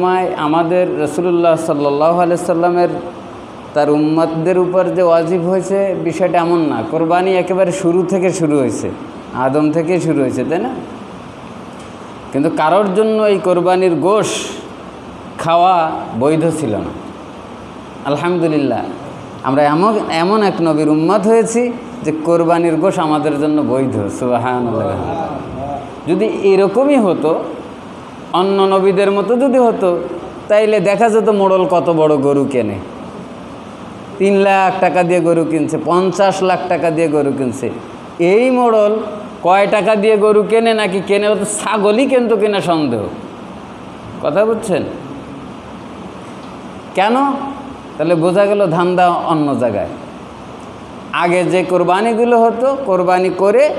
সময় আমাদের রসুল্লাহ সাল্লাহ সাল্লামের তার উম্মতদের উপর যে ওয়াজিব হয়েছে, বিষয়টা এমন না। কোরবানি একেবারে শুরু থেকে শুরু হয়েছে। আদম থেকে শুরু হয়েছে, তাই না? কিন্তু কারোর জন্য এই কোরবানির গোশ খাওয়া বৈধ ছিল না। আলহামদুলিল্লাহ, আমরা এমন এমন এক নবীর উম্মত হয়েছি যে কোরবানির গোশ আমাদের জন্য বৈধ। সুবাহান যদি এরকমই হতো অন্য নবীদের মতো যদি হতো, তাইলে দেখা যেত মোড়ল কত বড় গরু কেনে। তিন লাখ টাকা দিয়ে গরু কিনছে, পঞ্চাশ লাখ টাকা দিয়ে গরু কিনছে। এই মোড়ল কয় টাকা দিয়ে গরু কেনে নাকি কেনে, ও তো ছাগলই কিন্তু কেনা সন্দেহ। কথা বুঝছেন? কেন? তাহলে বোঝা গেল ধান্দা অন্য জায়গায়। আগে যে কোরবানিগুলো হতো, কোরবানি করে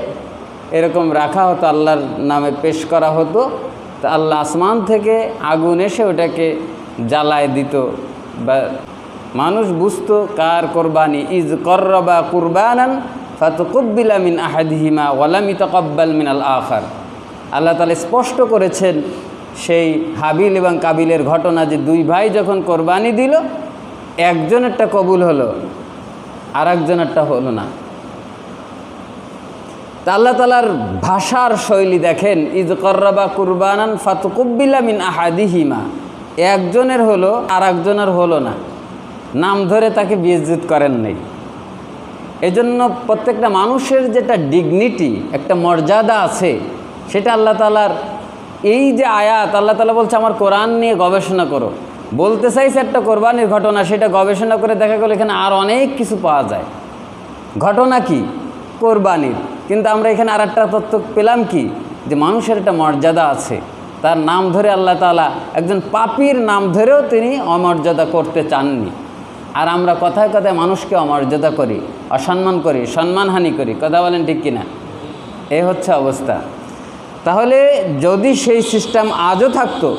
এরকম রাখা হতো, আল্লাহর নামে পেশ করা হতো। তা আল্লাহ আসমান থেকে আগুন এসে ওটাকে জ্বালায় দিত। বা মানুষ বুঝতো, কার কোরবানি? ইজ করবা কুরবানান ফাতকুব্বিলা মিন আহাদিহিমা ওয়ালামি তকব্বাল মিন আল আখার। আল্লাহ তালা স্পষ্ট করেছেন, সেই হাবিল এবং কাবিলের ঘটনা যে দুই ভাই যখন কোরবানি দিল, একজনেরটা কবুল হলো আর একজনেরটা হলো না। তা আল্লাহ তালার ভাষার শৈলী দেখেন ঈদ করবা কুরবানান ফাতকুব্বিলা মিন আহাদিহিমা। একজনের হলো আর একজনের হলো না। নাম ধরে তাকে বিয়েজিত করেন নাই। এজন্য প্রত্যেকটা মানুষের যেটা ডিগনিটি একটা মর্যাদা আছে, সেটা আল্লাহ তালার এই যে আয়াত, আল্লাহ তালা বলছে, আমার কোরআন নিয়ে গবেষণা করো। বলতে চাইছে একটা কোরবানির ঘটনা, সেটা গবেষণা করে দেখা গেলো, এখানে আর অনেক কিছু পাওয়া যায়। ঘটনা কি? কোরবানির। কিন্তু আমরা এখানে আর একটা তথ্য পেলাম কি? যে মানুষের একটা মর্যাদা আছে। তার নাম ধরে আল্লাহ তালা একজন পাপির নাম ধরেও তিনি অমর্যাদা করতে চাননি। আর আমরা কথায় কথায় মানুষকে অমর্যাদা করি, অসম্মান করি, সম্মানহানি করি, কথা বলেন ঠিক কিনা? এ হচ্ছে অবস্থা। তাহলে যদি সেই সিস্টেম আজও থাকতো,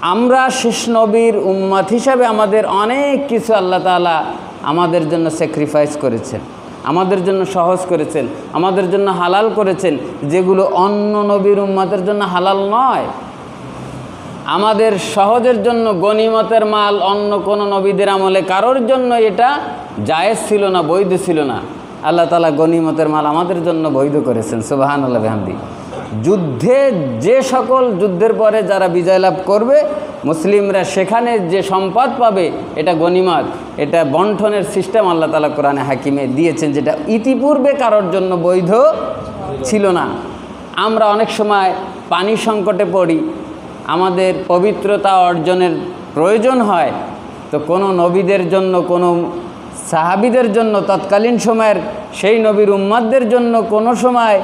আমরা শেষ নবীর উম্মাত হিসাবে আমাদের অনেক কিছু আল্লাহ তালা আমাদের জন্য স্যাক্রিফাইস করেছেন। আমাদের জন্য সহজ করেছেন, আমাদের জন্য হালাল করেছেন, যেগুলো অন্য নবীর উম্মাতের জন্য হালাল নয়। আমাদের সহজের জন্য গনিমতের মাল অন্য কোনো নবীদের আমলে কারোর জন্য এটা জায়েজ ছিল না, বৈধ ছিল না। আল্লাহ তালা গনিমতের মাল আমাদের জন্য বৈধ করেছেন সুবাহান আল্লাহ হামদি যুদ্ধে যে সকল যুদ্ধের পরে যারা বিজয় লাভ করবে মুসলিমরা সেখানে যে সম্পদ পাবে, এটা গনিমত এটা বন্ঠনের সিস্টেম আল্লাহ তালা কোরআনে হাকিমে দিয়েছেন, যেটা ইতিপূর্বে কারোর জন্য বৈধ ছিল না। আমরা অনেক সময় পানি সংকটে পড়ি, আমাদের পবিত্রতা অর্জনের প্রয়োজন হয়, তো কোনো নবীদের জন্য, কোনো সাহাবিদের জন্য তৎকালীন সময়ের সেই নবীর উম্মাদদের জন্য কোনো সময়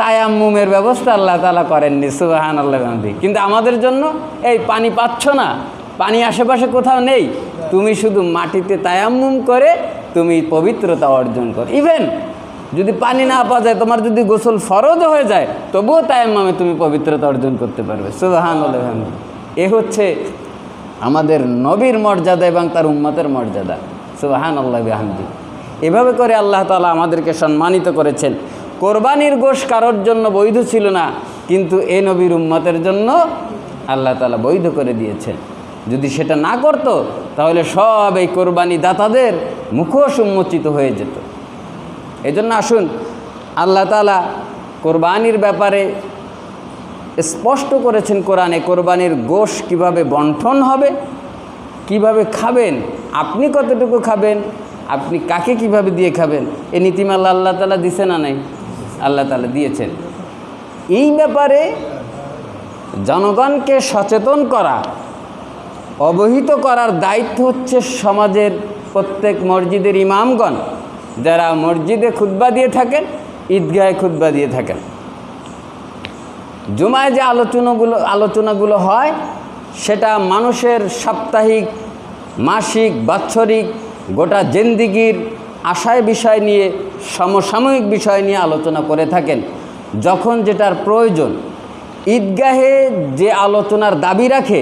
তায়াম্মুমের ব্যবস্থা আল্লাহ তালা করেননি সুবাহান আল্লাহ কিন্তু আমাদের জন্য এই পানি পাচ্ছ না, পানি আশেপাশে কোথাও নেই, তুমি শুধু মাটিতে তায়াম্মুম করে তুমি পবিত্রতা অর্জন করো। ইভেন যদি পানি না পাওয়া যায়, তোমার যদি গোসল ফরজ হয়ে যায়, তবুও তায়াম্মামে তুমি পবিত্রতা অর্জন করতে পারবে সুবাহান আল্লাহ এ হচ্ছে আমাদের নবীর মর্যাদা এবং তার উম্মতের মর্যাদা সুবাহান আল্লাহ আহমদি এভাবে করে আল্লাহ তালা আমাদেরকে সম্মানিত করেছেন। কোরবানির গোশ কারোর জন্য বৈধ ছিল না, কিন্তু এ নবীর উম্মতের জন্য আল্লাহ তালা বৈধ করে দিয়েছেন। যদি সেটা না করত, তাহলে সব এই কোরবানি দাতাদের মুখোশ উন্মোচিত হয়ে যেত। এজন্য আসুন, আল্লাহ তালা কোরবানির ব্যাপারে স্পষ্ট করেছেন কোরআনে কোরবানির গোশ কীভাবে বন্টন হবে, কীভাবে খাবেন, আপনি কতটুকু খাবেন, আপনি কাকে কীভাবে দিয়ে খাবেন, এ নীতিমালা আল্লাহ তালা দিছে না নাই? আল্লাহ তালা দিয়েছেন। এই ব্যাপারে জনগণকে সচেতন করা, অবহিত করার দায়িত্ব হচ্ছে সমাজের প্রত্যেক মসজিদের ইমামগণ, যারা মসজিদে খুদ্া দিয়ে থাকেন, ঈদগাহে খুদ্া দিয়ে থাকেন। জুমায় যে আলোচনাগুলো আলোচনাগুলো হয়, সেটা মানুষের সাপ্তাহিক, মাসিক, বাৎসরিক, গোটা জেন্দিগির আশায় বিষয় নিয়ে, সমসাময়িক বিষয় নিয়ে আলোচনা করে থাকেন। যখন যেটার প্রয়োজন, ঈদগাহে যে আলোচনার দাবি রাখে